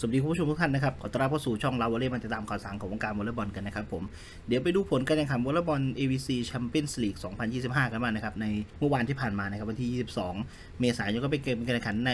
สวัสดีคุณผู้ชมทุกท่านนะครับ ขอต้อนรับเข้าสู่ช่องเราวอลเล่มันจะตามข่าวสารของวงการวอลเลย์บอลกันนะครับผม เดี๋ยวไปดูผลการแข่งขันวอลเลย์บอล AVC Champions League 2025 กันบ้างนะครับ ในเมื่อวานที่ผ่านมานะครับวันที่ 22 เมษายนก็เป็นเกมการแข่งขันใน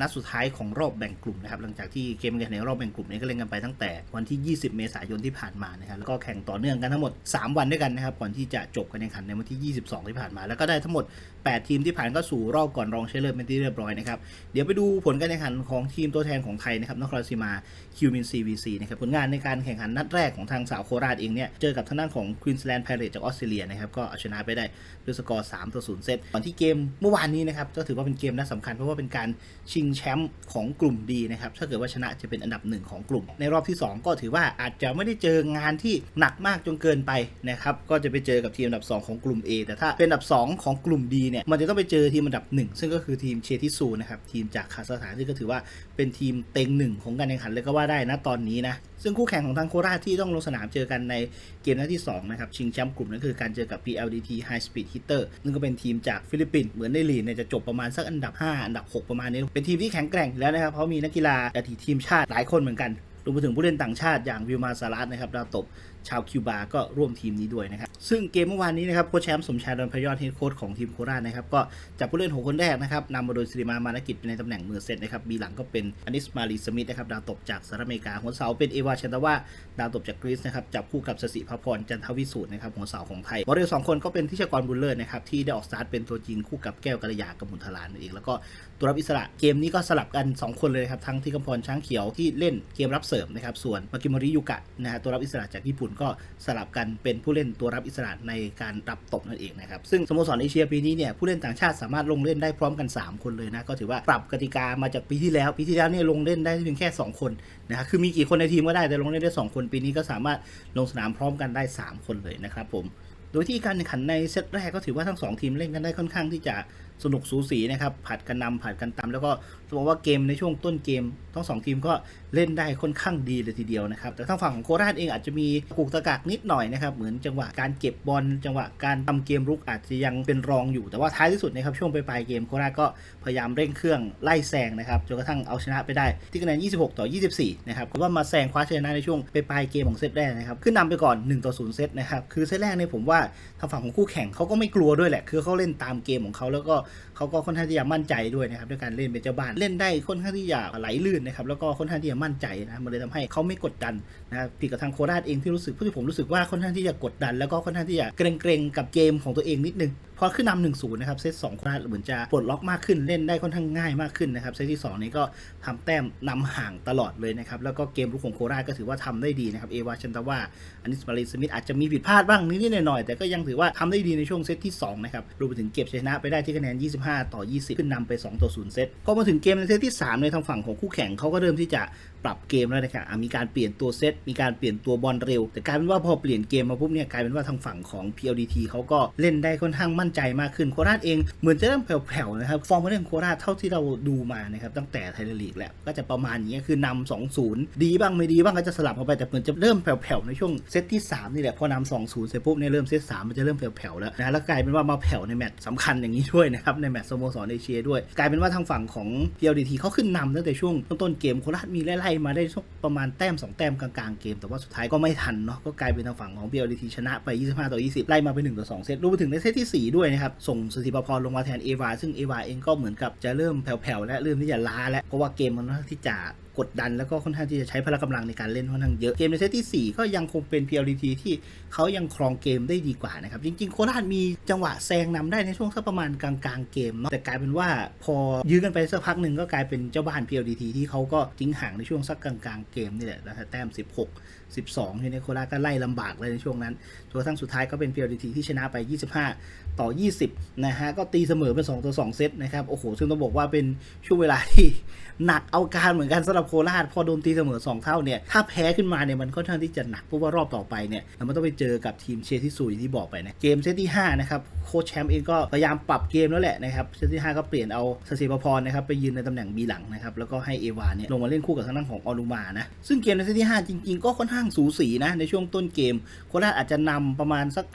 นัดสุดท้ายของรอบแบ่งกลุ่มนะครับ หลังจากที่เกมการแข่งขันในรอบแบ่งกลุ่มนี้ก็เล่นกันไปตั้งแต่วันที่ 20 เมษายนที่ผ่านมานะครับ แล้วก็แข่งต่อเนื่องกันทั้งหมด 3 วันด้วยกันนะครับ ก่อนที่จะจบการแข่งขันในวันที่ 22 ที่ผ่านมา แล้วก็ได้ทั้งหมด 8 ทีมที่ผ่านเข้าสู่รอบก่อนรองชนะเลิศเป็นที่เรียบร้อยนะครับ เดี๋ยวไปดูผลการแข่งขันของทีมตัวแทนของไทยนะครับนครสีมาคิวมิน CVC นะครับผลงานในการแข่งขันนัดแรกของทางสาวโคราชเองเนี่ยเจอกับทางด้านของ Queensland Pirates จากออสเตรเลียนะครับก็เอาชนะไปได้ด้วยสกอร์3ต่อ0เซตก่อนที่เกมเมื่อวานนี้นะครับก็ถือว่าเป็นเกมนัดสำคัญเพราะว่าเป็นการชิงแชมป์ของกลุ่มดีนะครับถ้าเกิดว่าชนะจะเป็นอันดับหนึ่งของกลุ่ม ในรอบที่ 2 ก็ถือว่าอาจจะไม่ได้เจองานที่หนักมากจนเกินไปนะครับก็จะไปเจอกับทีมอันดับ 2 ของกลุ่ม A แต่ถ้าเป็นอันดับ 2 ของกลุ่ม D เนี่ยมันจะต้องไปเจอทีมอันดับ 1 ซึ่งก็คือทีมเชทิซูนะครับทีมจากคาซัคสถานซึ่ก็ถือว่าเป็นทีมเต็งหนึ่งของการแข่งขันเลยก็ว่าได้นะตอนนี้นะ ซึ่งคู่แข่งของทางโคราชที่ต้องลงสนามเจอกันในเกมนัดที่ 2 นะครับ ชิงแชมป์กลุ่มนั่นคือการเจอกับ PLDT High Speed Hitter นึ่งก็เป็นทีมจากฟิลิปปินส์เหมือนในลีนเนี่ยจะจบประมาณสักอันดับ 5 อันดับ 6 ประมาณนี้ เป็นทีมที่แข็งแกร่งแล้วนะครับเพราะมีนักกีฬาอดีตทีมชาติหลายคนเหมือนกันรวมไปถึงผู้เล่นต่างชาติอย่างวิลมาซารัสนะครับดาวตบ ชาวคิวบาก็ร่วมทีมนี้ด้วยนะครับ ซึ่งเกมเมื่อวานนี้นะครับโค้ชแชมป์สมชายดอนพยอดเฮดโค้ชของทีมโคราชนะครับก็จับผู้เล่นหกคนแรกนะครับนำมาโดยสิริมามานกิจในตำแหน่งมือเซตนะครับบีหลังก็เป็นอนิสมารีสมิธนะครับดาวตบจากสหรัฐอเมริกาหัวเสาเป็นเอวาชันตาวาดาวตบจากกรีซนะครับจับคู่กับสสิภพรจันทวิสูตรนะครับหัวเสาของไทยวอร์เรสองคนก็เป็นทิชกรบุญเลิศนะครับที่ได้ออกสตาร์ทเป็นตัวจริงคู่กับแก้วกัลยากับมุนทลานนั่นเองแล้วก็ตัวรับอิสระเกมนี้ก็สลับกัน 2 คนเลยครับทั้งที่กำพรช้างเขียวที่เล่นเกมรับเสริมนะครับส่วนมากิมอริยุกะนะฮะตัวรับอิสระจากญี่ปุ่นก็สลับกันเป็นผู้เล่นตัวรับอิสระในการรับตบนั่นเองนะครับซึ่งสโมสรเอเชียปีนี้เนี่ยผู้เล่นต่างชาติสามารถลงเล่นได้พร้อมกัน 3 คนเลยนะก็ถือว่าปรับกติกามาจากปีที่แล้วปีที่แล้วเนี่ยลงเล่นได้เพียงแค่ 2 คนนะครับคือมีกี่คนในทีมก็ได้แต่ลงเล่นได้ 2 คนปีนี้ก็สามารถลงสนามพร้อมกันได้ 3 คนเลยนะครับผม โดยที่การแข่งขันในเซตแรกก็ถือว่าทั้ง 2 ทีมเล่นกันได้ค่อนข้างที่จะสนุกสูสีนะครับผัดกันนำผัดกันตามแล้วก็บอกว่าเกมในช่วงต้นเกม ทั้งสองทีมก็เล่นได้ค่อนข้างดีเลยทีเดียวนะครับแต่ทางฝั่งของโคราชเองอาจจะมีกุกตะกักนิดหน่อยนะครับเหมือนจังหวะการเก็บบอลจังหวะการทำเกมรุกอาจจะยังเป็นรองอยู่ แต่ว่าท้ายที่สุดนะครับช่วงปลายเกมโคราชก็พยายามเร่งเครื่องไล่แซงนะครับจนกระทั่งเอาชนะไปได้ ที่คะแนน 26 ต่อ 24 นะครับก็ว่ามาแซงคว้าชนะในช่วงปลายเกมของเซตแรกนะครับขึ้นนำไปก่อน1ต่อ0เซตนะครับคือเซตแรกเนี่ยผมว่าทางฝั่งของคู่แข่งเขาก็ไม่กลัวด้วยแหละ คือเขาเล่นตามเกมของเขาแล้วก็เขาก็ค่อนข้างที่จะมั่นใจด้วยนะครับด้วยการเล่นเป็นเจ้าบ้านเล่นได้ค่อนข้างที่จะไหลลื่นนะครับแล้วก็ค่อนข้างที่จะมั่นใจนะมันเลยทำให้เขาไม่กดดันนะครับผิดกับทางโคราชเองที่รู้สึกที่ผมรู้สึกว่าค่อนข้างที่จะกดดัน แล้วก็ค่อนข้างที่จะเกรงๆกับเกมของตัวเองนิดนึงพอขึ้นนำหนึ่งศูนย์นะครับเซตสองโคราชเหมือนจะปลดล็อกมากขึ้นเล่นได้ค่อนข้างง่ายมากขึ้นนะครับเซตที่สองนี้ก็ทำแต้มนำห่างตลอดเลยนะครับแล้วก็เกมรุกของโคราชก็ถือว่าทำได้ดีนะครับเอวาชันตาว่าอันนี้สมารีสมิธอาจจะมีผิดพลาดบ้างนิดๆหน่อยๆแต่ก็ยังถือว่าทำได้ดีในช่วงเซตที่สองนะครับรวมไปถึงเก็บชนะไปได้ที่คะแนน 25 ต่อ 20 ขึ้นนำไป 2 ต่อ 0 เซตพอมาถึงเกมในเซตที่3ในทางฝั่งของคู่แข่งเขาก็เริ่มที่จะปรับเกมแล้วนะครับอะมีการเปลี่ยนตัวเซตมีการเปลี่ยนตัวบอลเร็ว แต่กลายเป็นว่าพอเปลี่ยนเกมมาปุ๊บเนี่ยกลายเป็นว่าทางฝั่งของ PLDT เขาก็เล่นได้ค่อนข้างมั่นใจมากขึ้นโคราชเองเหมือนจะเริ่มแผ่วๆนะครับฟอร์มผู้เล่นโคราชเท่าที่เราดูมานะครับตั้งแต่ไทยลีกแล้วก็จะประมาณนี้คือนำ2-0 ดีบ้างไม่ดีบ้างก็จะสลับเข้าไปแต่เหมือนจะเริ่มแผ่วๆในช่วงเซตที่สามนี่แหละพอนำ2-0เสร็จปุ๊บเนี่ยเริ่มเซตสามมันจะเริ่มแผ่วๆแล้วนะแล้วกลายเป็นว่ามาแผ่วในแมตช์สำคัญอย่างนี้ด้วยนะครับในแมตช์สโมสรเอเชียด้วย กลายเป็นว่าทางฝั่งของ PLDT เขาขึ้นนำตั้งแต่ช่วงต้นๆเกมโคราชมีไล่ๆมาได้ประมาณแต้ม2แต้มกลางๆเกม แต่ว่าสุดท้ายก็ไม่ทันเนาะก็กลายเป็นทางฝั่งของเบลลิทีชนะไป 25 ต่อ 20 ไล่มาเป็น1ต่อ 2 เซตรวมไปถึงในเซตที่ 4 ด้วยนะครับ ส่งสถิปพรลงมาแทนเอวาซึ่งเอวาเองก็เหมือนกับจะเริ่มแผ่วๆและเริ่มที่จะล้าแล้วเพราะว่าเกมมันค่าที่จะ กดดันแล้วก็ค่อนข้างที่จะใช้พละกำลังในการเล่นค่อนข้างเยอะ เกมในเซตที่ 4 ก็ยังคงเป็น PLT ที่เขายังครองเกมได้ดีกว่านะครับ จริง ๆ โคราชมีจังหวะแซงนำได้ในช่วงสักประมาณกลางๆเกมเนาะแต่กลายเป็นว่าพอยื้อกันไปสักพักหนึ่งก็กลายเป็นเจ้าบ้าน PLT ที่เขาก็ทิ้งห่างในช่วงสักกลางๆเกมนี่แหละนะฮะแต้ม 16 12ทีนี้โคราชก็ไล่ลำบากเลยในช่วงนั้นจนกระทั่งสุดท้ายก็เป็น PLT ที่ชนะไป 25 ต่อ 20 นะฮะ ก็ตีเสมอเป็น2ต่อ2เซตนะครับ โอ้โห ซึ่งต้องบอกว่าเป็นช่วงเวลาที่หนักเอาการเหมือนกันสำหรับโคราชพอโดนตีเสมอ 2 เท่าเนี่ยถ้าแพ้ขึ้นมาเนี่ยมันค่อนข้างที่จะหนักเพราะว่ารอบต่อไปเนี่ยมันต้องไปเจอกับทีมเชที่สุยที่บอกไปนะเกมเซตที่5นะครับโค้ชแชมป์เองก็พยายามปรับเกมแล้วแหละนะครับเซตที่ 5 ก็เปลี่ยนเอาสศิปพรนะครับไปยืนในตำแหน่งบีหลังนะครับแล้วก็ให้เอวาเนี่ยลงมาเล่นคู่กับทางด้านของออนุมานะซึ่งเกมในเซตที่ 5 จริง ๆ ก็ค่อนข้างสูสีนะในช่วงต้นเกม โคราชอาจจะนำประมาณสัก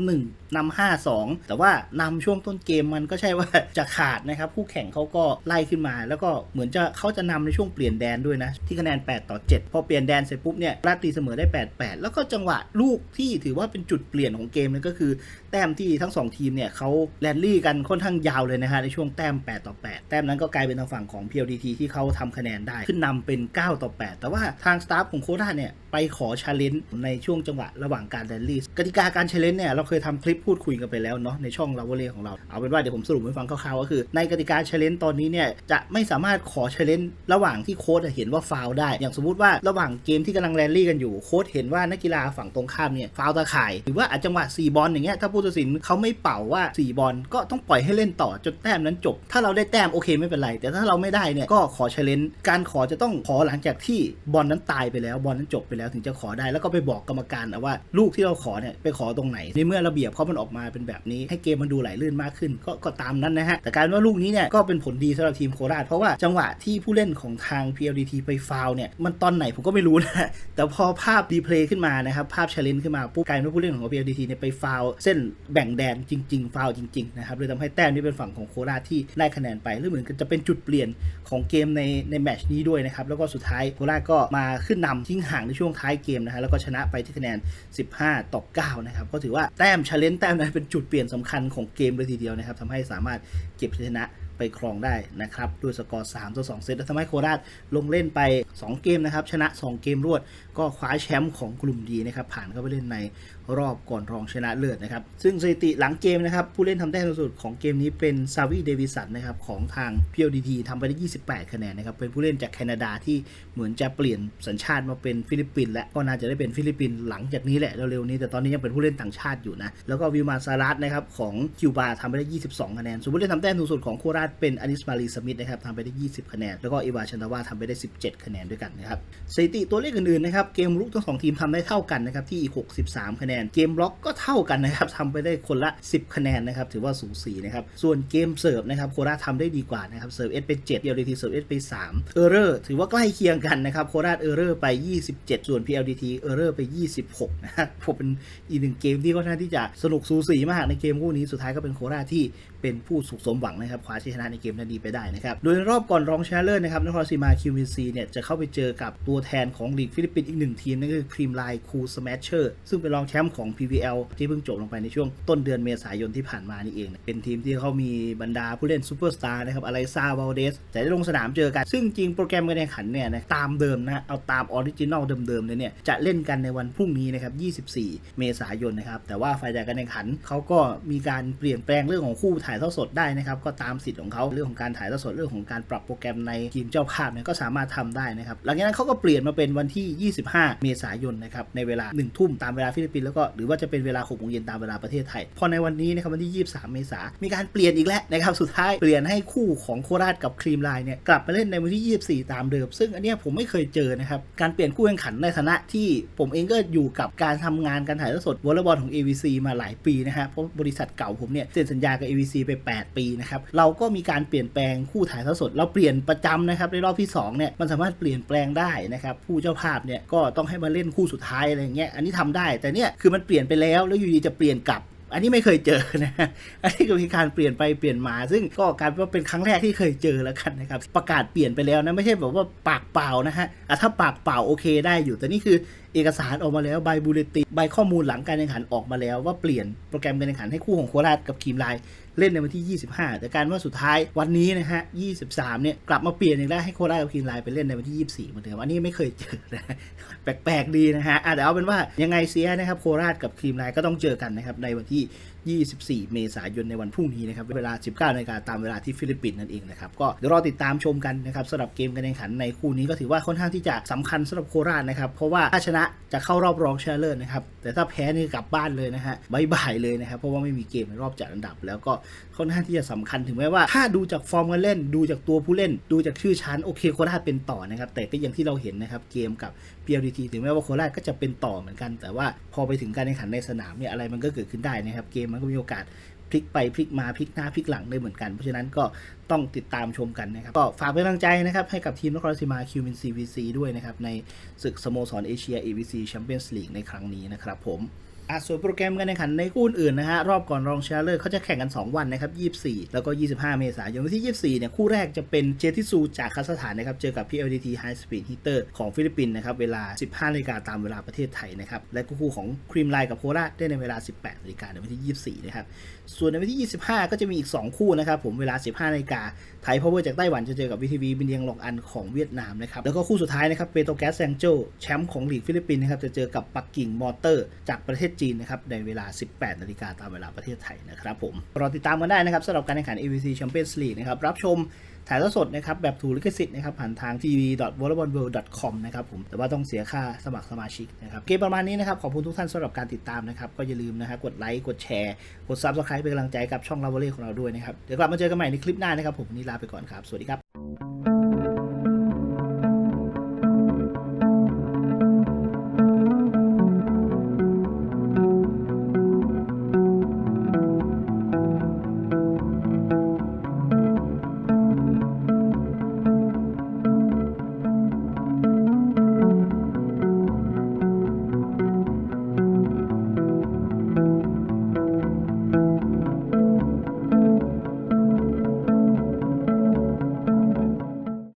3-1นำ5-2 แต่ว่านำช่วงต้นเกมมันก็ใช่ว่าจะขาดนะครับคู่แข่งเขาก็ไล่ขึ้นมา แล้วก็เหมือนจะเขาจะนำในช่วงเปลี่ยนแดนนด้วยนะ ที่คะแนน 8 ต่อ 7 พอเปลี่ยนแดนเสร็จปุ๊บเนี่ยราตีเสมอได้ 8 8 แล้วก็จังหวะลูกที่ถือว่าเป็นจุดเปลี่ยนของเกมนั่นก็คือ แต้มที่ทั้ง 2 ทีมเนี่ยเขาแลนลี่กันค่อนข้างยาวเลยนะฮะในช่วงแต้ม 8 ต่อ 8 แต้มนั้นก็กลายเป็นทางฝั่งของ PLDT ที่เขาทำคะแนนได้ขึ้นนำเป็น 9 ต่อ 8 แต่ว่าทางสตาฟของโคราชเนี่ย ไปขอชาเลนจ์ในช่วงจังหวะระหว่างการแรลลี่กติกาการชาเลนจ์เนี่ยเราเคยทำคลิปพูดคุยกันไปแล้วเนาะในช่องลาวเล่ของเราเอาเป็นว่าเดี๋ยวผมสรุปให้ฟังคร่าวๆก็คือ ในกติกาชาเลนจ์ตอนนี้เนี่ยจะไม่สามารถขอชาเลนจ์ระหว่างที่โค้ชเห็นว่าฟาวได้ อย่างสมมุติว่าระหว่างเกมที่กำลังแรลลี่กันอยู่โค้ชเห็นว่านักกีฬาฝั่งตรงข้ามเนี่ยฟาวตาข่าย หรือว่าอาจจังหวะ4บอลอย่างเงี้ยถ้าผู้ตัดสินเขาไม่เป่าว่า 4 บอลก็ต้องปล่อยให้เล่นต่อจนแต้มนั้นจบ ถ้าเราได้แต้มโอเคไม่เป็นไร แต่ถ้าเราไม่ได้เนี่ยก็ขอชาเลนจ์การขอจะต้องขอหลังจากที่บอลนั้นตายไปแล้วบอลนั้นจบไปแล้วถึงจะขอได้แล้วก็ไปบอกกรรมการนะว่าลูกที่เราขอเนี่ยไปขอตรงไหนในเมื่อระเบียบเขามันออกมาเป็นแบบนี้ให้เกมมันดูไหลลื่นมากขึ้นก็ก็ตามนั้นนะฮะแต่การว่าลูกนี้เนี่ยก็เป็นผลดีสำหรับทีมโคราชเพราะว่าจังหวะที่ผู้เล่นของทาง PLDT ไปฟาวเนี่ยมันตอนไหนผมก็ไม่รู้นะแต่พอภาพดีเพลย์ขึ้นมานะครับภาพเชาเลนขึ้นมาปุ๊บกลายเป็นว่าผู้เล่นของ PLDT เนี่ยไปฟาวเส้นแบ่งแดนจริง ๆ ฟาวจริงๆนะครับเลยทำให้แต้มนี้เป็นฝั่งของโคราชที่ได้คะแนนไปหรือเหมือนกันจะเป็นจุดเปลี่ยนของเกมในในแมตช์นี้ด้วยนะครับแล้วก็สุดท้ายโคราชก็มาขึ้นนำทิ้งห่างในช่วงท้ายเกมนะฮะแล้วก็ชนะไปที่คะแนน 15 ต่อ 9 นะครับ ก็ถือว่าแต้มชาเลนจ์แต้มนั้นเป็นจุดเปลี่ยนสำคัญของเกมเลยทีเดียวนะครับทำให้สามารถเก็บชัยชนะไปครองได้นะครับด้วยสกอร์ 3 ต่อ 2 เซตและทำให้โคราชลงเล่นไป 2 เกมนะครับ ชนะ 2 เกมรวด ก็คว้าแชมป์ของกลุ่มดีนะครับ ผ่านเข้าไปเล่นใน รอบก่อนรองชนะเลิศนะครับ ซึ่งสถิติหลังเกมนะครับ ผู้เล่นทำแต้มสูงสุดของเกมนี้เป็นซาวีเดวิสันนะครับของทาง PLDT ทำไปได้ 28 คะแนนนะครับ เป็นผู้เล่นจากแคนาดาที่เหมือนจะเปลี่ยนสัญชาติมาเป็นฟิลิปปินส์และก็น่าจะได้เป็นฟิลิปปินส์หลังจากนี้แหละเร็วๆนี้แต่ตอนนี้ยังเป็นผู้เล่นต่างชาติอยู่นะแล้วก็วิลมาซารัสนะครับของคิวบาทำไปได้ 22 คะแนนส่วนผู้เล่นทำแต้มสูงสุดของโคราชเป็นอนิสมารีสมิธนะครับทำไปได้ 20 คะแนนแล้วก็อีวาชันตาวาทำไปได้ 17 คะแนนด้วยกันนะครับสถิติตัวเลขอื่นๆนะครับเกมรุกทั้งสองทีมทำได้เท่ากันนะครับที่ 63 คะแนนเกมบล็อกก็เท่ากันนะครับทำไปได้คนละ 10 คะแนนนะครับถือว่าสูสีนะครับส่วนเกมเสิร์ฟนะครับโคราชทำได้ดีกว่านะครับเสิร์ฟเอสไป7เดียวดีทีเสิร์ฟเอสไป3เออร์เรอร์ถือว่าใกล้เคียงกันนะครับโคราชเออร์เรอร์ไป 27 ส่วน PLDT เออร์เรอร์ไป 26นะครับผมเป็นอีกหนึ่งเกมที่ค่อนข้างที่จะสนุกสูสีมากในเกมคู่นี้สุดท้ายก็เป็นโคราชที่เป็นผู้สุขสมหวังนะครับคว้าชัยชนะในเกมนั้นดีไปได้นะครับโดยรอบก่อนรองชนะเลิศนะครับนครศรีมา QVC เนี่ยจะเข้าไปเจอกับตัวแทนของลีกฟิลิปปินส์อีกหนึ่งทีมนั่นก็คือครีมไลน์คูสแมชเชอร์ซึ่งเป็นรองแชมป์ของ PVL ที่เพิ่งจบลงไปในช่วงต้นเดือนเมษายนที่ผ่านมานี่เอง เป็นทีมที่เขามีบรรดาผู้เล่นซูเปอร์สตาร์นะครับอะไรซาวาเดสจะได้ลงสนามเจอกัน ซึ่งจริงโปรแกรมการแข่งขันเนี่ยนะตามเดิมนะ เอาตามออริจินอลเดิมๆเลยเนี่ยจะเล่นกันในวันพรุ่งนี้นะครับ 24 เมษายนนะครับ แต่ว่าฝ่ายจัดการแข่งขันเขาก็มีการเปลี่ยนแปลงเรื่องของคู่ถ่ายทอดสดได้นะครับ ก็ตามสิทธิ์ของเขาเรื่องของการถ่ายทอดสดเรื่องของการปรับโปรแกรมในทีมเจ้าภาพเนี่ยก็สามารถทำได้นะครับ หลังจากนั้นเขาก็เปลี่ยนมาเป็นวันที่ 25 เมษายนนะครับในเวลา1ทุ่มตามเวลาฟิลิปปินส์แล้วก็หรือว่าจะเป็นเวลา6โมงเย็นตามเวลาประเทศไทย พอในวันนี้นะครับวันที่ 23 เมษายนมีการเปลี่ยนอีกแล้วนะครับสุดท้ายเปลี่ยนให้คู่ของโคราชกับครีมไลน์เนี่ยกลับมาเล่นในวันที่ 24 ตามเดิม ซึ่งอันนี้ผมไม่เคยเจอนะครับการเปลี่ยนคู่แข่งขันในฐานะที่ผมเองก็อยู่กับการทำงานการถ่ายทอดสดวอลเลย์บอลของ AVC มาหลายปีนะฮะเพราะบริษัทเก่าผมเนี่ยเซ็นสัญญากับ AVC ไป 8 ปีนะครับเราก็มีการเปลี่ยนแปลงคู่ถ่ายทอดสด เราเปลี่ยนประจำนะครับในรอบที่2เนี่ยมันสามารถเปลี่ยนแปลงได้นะครับผู้เจ้าภาพเนี่ยก็ต้องให้มาเล่นคู่สุดท้ายอะไรเงี้ยอันนี้ทำได้แต่เนี่ยคือมันเปลี่ยนไปแล้วแล้วอยู่ดีจะเปลี่ยนกลับ อันนี้ไม่เคยเจอนะฮะอันนี้ก็มีการเปลี่ยนไปเปลี่ยนมา ซึ่งก็การว่าเป็นครั้งแรกที่เคยเจอแล้วกันนะครับ ประกาศเปลี่ยนไปแล้วนะไม่ใช่แบบว่าปากเปล่านะฮะอะถ้าปากเปล่าโอเคได้อยู่ แต่นี่คือเอกสารออกมาแล้วใบบูเลติใบข้อมูลหลังการแข่งขันออกมาแล้วว่าเปลี่ยนโปรแกรมการแข่งขันให้คู่ของโคราชกับคีมไลน์ เล่นในวันที่ 25 แต่การว่าสุดท้ายวันนี้นะฮะ 23 เนี่ยกลับมาเปลี่ยนอีกแล้วให้โคราชกับคีมไลน์ไปเล่นในวันที่ 24 เหมือนเดิมอันนี้ไม่เคยเจอนะแปลกๆดีนะฮะอะแต่เอาเป็นว่ายังไงเสียนะครับโคราชกับคีมไลน์ก็ต้องเจอกันนะครับในวันที่ 24 เมษายนในวันพรุ่งนี้นะครับ เวลา 19นาฬิกาตามเวลาที่ฟิลิปปินส์นั่นเองนะครับ ก็เดี๋ยวรอติดตามชมกันนะครับสำหรับเกมการแข่งขันในคู่นี้ก็ถือว่าค่อนข้างที่จะสำคัญสำหรับโคราชนะครับ เพราะว่าถ้าชนะจะเข้ารอบรองชนะเลิศนะครับ แต่ถ้าแพ้นี่กลับบ้านเลยนะฮะบายบายเลยนะครับ เพราะว่าไม่มีเกมในรอบจัดอันดับ แล้วก็ค่อนข้างที่จะสำคัญถึงแม้ว่า ถ้าดูจากฟอร์มการเล่น ดูจากตัวผู้เล่น ดูจากชื่อชั้นโอเคโคราชเป็นต่อนะครับ แต่ก็อย่างที่เราเห็นนะครับเกมกับ PLDT ถึงแม้ว่าโคราชก็จะเป็นต่อเหมือนกัน แต่ว่าพอไปถึงการแข่งขันในสนามเนี่ยอะไรมันก็เกิดขึ้นได้นะครับเกมมันก็มีโอกาสพลิกไปพลิกมาพลิกหน้าพลิกหลังได้เหมือนกัน เพราะฉะนั้นก็ต้องติดตามชมกันนะครับ ก็ฝากเป็นกำลังใจนะครับให้กับทีมนครราชสีมาคิวมินซีวีซีด้วยนะครับในศึกสโมสรเอเชียเอวีซีแชมเปี้ยนส์ลีกในครั้งนี้นะครับผม อะส่วนโปรแกรมการแข่งขันในคู่อื่นนะฮะรอบก่อนรองชนะเลิศเขาจะแข่งกัน 2 วันนะครับ24 แล้วก็ 25 เมษายนวันที่ 24 เนี่ยคู่แรกจะเป็นเจทิซูจากคาซัคสถานนะครับเจอกับ PLDT High Speed Heater ของฟิลิปปินส์นะครับเวลา 15นาฬิกาตามเวลาประเทศไทยนะครับและคู่ของครีมไลน์กับโคราชได้ในเวลา 18นาฬิกาในวันที่ 24 นะครับส่วนในวันที่ 25 ก็จะมีอีก 2 คู่นะครับผมเวลา 15นาฬิกาไทยพาวเวอร์จากไต้หวันจะเจอกับ VTV บินเดียงหลงอันของเวียดนามนะครับแล้วก็คู่สุดท้ายนะครับเปโตรแกสแซงโจแชมป์ของลีกฟิลิปปินส์นะครับจะเจอกับปักกิ่งมอเตอร์ จากประเทศจีนนะครับในเวลา 18 นาฬิกาตามเวลาประเทศไทยนะครับผมรอติดตามกันได้นะครับสำหรับการแข่งขัน AVC Champions League นะครับรับชมถ่ายทอดสดนะครับแบบถูกลิขสิทธิ์นะครับผ่านทาง tv.volleyballworld.com นะครับผมแต่ว่าต้องเสียค่าสมัครสมาชิกนะครับเกมประมาณนี้นะครับขอบคุณทุกท่านสำหรับการติดตามนะครับก็อย่าลืมนะครับกดไลค์กดแชร์ กด Subscribe เป็นกำลังใจกับช่องลา v ว l เล่ของเราด้วยนะครับเดี๋ยวกลับมาเจอกันใหม่ในคลิปหน้านะครับผมวันนี้ลาไปก่อนครับสวัสดีครับ